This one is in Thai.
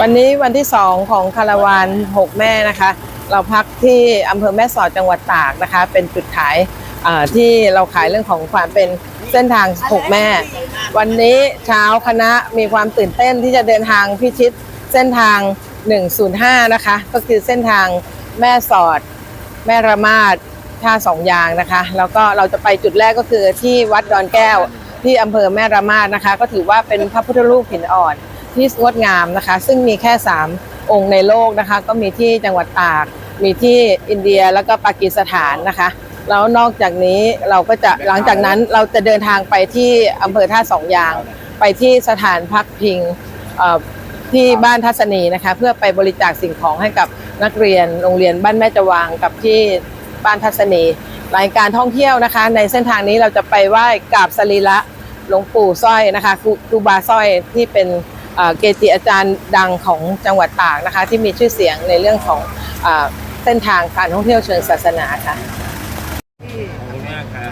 วันนี้วันที่2ของคาราวาน6แม่นะคะ เราพักที่อำเภอแม่สอดจังหวัดตากนะคะ เป็นจุดขายที่เราขายเรื่องของความเป็นเส้นทาง6แม่ วันนี้เช้าคณะมีความตื่นเต้นที่จะเดินทางพิชิตเส้นทาง 105 นะคะ ก็คือเส้นทางแม่สอด แม่ระมาดท่าสองยางนะคะ แล้วก็เราจะไปจุดแรกก็คือที่วัดดอนแก้วที่อำเภอแม่ระมาดนะคะ ก็ถือว่าเป็นพระพุทธรูปหินอ่อน ที่งดงามนะคะ ซึ่งมีแค่ 3 องค์ในโลกนะคะ ก็มีที่จังหวัดตาก มีที่อินเดียแล้วก็ปากีสถานนะคะแล้วนอกจากนี้เราก็จะหลังจากนั้นเราจะเดินทางไปที่อำเภอท่าสองยาง ไปที่สถานพักพิงที่บ้านทัศนีนะคะ เพื่อไปบริจาคสิ่งของให้กับนักเรียนโรงเรียนบ้านแม่จวางกับที่บ้านทัศนีรายการท่องเที่ยวนะคะ ในเส้นทางนี้เราจะไปไหว้กราบสรีระหลวงปู่สร้อยนะคะครูครูบาสร้อยที่เป็น เกจิอาจารย์ดังของจังหวัดตากนะคะ ที่มีชื่อเสียงในเรื่องของเส้นทางการท่องเที่ยวเชิงศาสนาค่ะขอบคุณมากค่ะ